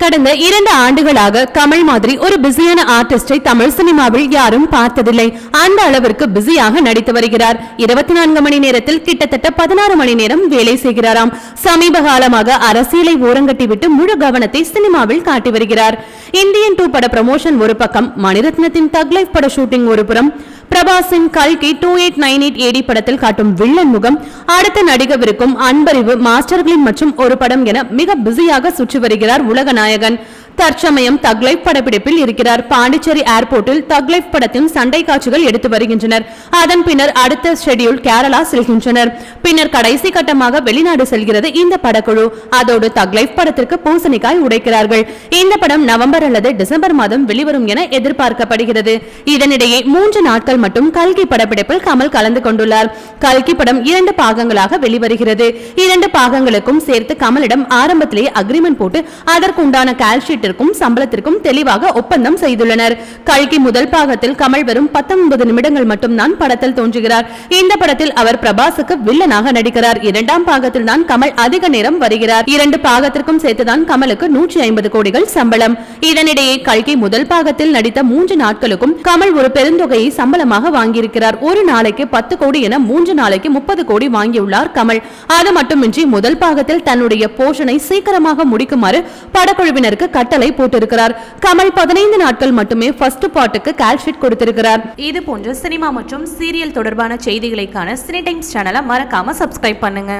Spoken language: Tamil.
கடந்த இரண்டு ஆண்டுகளாக கமல் மாதிரி ஒரு பிஸியான ஆர்டிஸ்டை தமிழ் சினிமாவில் யாரும் பார்த்ததில்லை. அந்த அளவிற்கு பிஸியாக நடித்து வருகிறார். இருபத்தி நான்கு மணி நேரத்தில் கிட்டத்தட்ட பதினாறு மணி நேரம் வேலை செய்கிறாராம். சமீப காலமாக அரசியலை ஓரங்கட்டிவிட்டு முழு கவனத்தை சினிமாவில் காட்டி வருகிறார். இந்தியன் டூ பட ப்ரமோஷன் ஒரு பக்கம் மணிரத்னத்தின் தக் லைஃப் பட ஷூட்டிங் ஒரு புறம். பிரபாஸின் கல்கி two eight nine eight AD படத்தில் காட்டும் வில்லன் முகம் அடுத்த நடிகவிருக்கும் அன்பறிவு மாஸ்டர்களின் மற்றும் ஒரு படம் என மிக பிஸியாக சுற்றி வருகிறார் உலக நாயகன். தற்சமயம் தக்லைஃப் படப்பிடிப்பில் இருக்கிறார். பாண்டிச்சேரி ஏர்போர்ட்டில் தக்லைஃப் படத்தின் சண்டை காட்சிகள் எடுத்து வருகின்றனர். அதன் பின்னர் அடுத்த ஷெடியூல் கேரளா செல்கின்றனர். பின்னர் கடைசி கட்டமாக வெளிநாடு செல்கிறது இந்த படக்குழு. அதோடு தக்லைஃப் படத்திற்கு பூசணிக்காய் உடைக்கிறார்கள். இந்த படம் நவம்பர் அல்லது டிசம்பர் மாதம் வெளிவரும் என எதிர்பார்க்கப்படுகிறது. இதனிடையே மூன்று நாட்கள் மட்டும் கல்கி படப்பிடிப்பில் கமல் கலந்து கொண்டுள்ளார். கல்கி படம் இரண்டு பாகங்களாக வெளிவருகிறது. இரண்டு பாகங்களுக்கும் சேர்த்து கமலிடம் ஆரம்பத்திலேயே அக்ரிமெண்ட் போட்டு அதற்குண்டான கால்ஷீட் கால்ஷீட்டிற்கும் சம்பளத்திற்கும் தெளிவாக ஒப்பந்தம் செய்துள்ளனர். கல்கி முதல் பாகத்தில் கமல் வெறும் பத்தொன்பது நிமிடங்கள் மட்டும்தான் படத்தில் தோன்றுகிறார். இந்த படத்தில் அவர் பிரபாஸுக்கு வில்லனாக நடிக்கிறார். இரண்டாம் பாகத்தில் தான் கமல் அதிக நேரம் வருகிறார். இரண்டு பாகத்திற்கும் சேர்த்துதான் கமலுக்கு நூற்றி ஐம்பது கோடிகள் சம்பளம். இதனிடையே கல்கி முதல் பாகத்தில் நடித்த மூன்று நாட்களுக்கும் கமல் ஒரு பெருந்தொகையை சம்பளமாக வாங்கியிருக்கிறார். ஒரு நாளைக்கு பத்து கோடி என மூன்று நாளைக்கு முப்பது கோடி வாங்கியுள்ளார் கமல். அது மட்டுமின்றி முதல் பாகத்தில் தன்னுடைய போஷனை சீக்கிரமாக முடிக்குமாறு படக்குழுவினருக்கு கட்ட கட்டளை போட்டிருக்கிறார். கமல் பதினைந்து நாட்கள் மட்டுமே ஃபர்ஸ்ட் பாட்டுக்கு கால்ஷீட் கொடுத்திருக்கிறார். இது போன்ற சினிமா மற்றும் சீரியல் தொடர்பான செய்திகளைக்கான சினி டைம்ஸ் சேனலை மறக்காம சப்ஸ்கிரைப் பண்ணுங்க.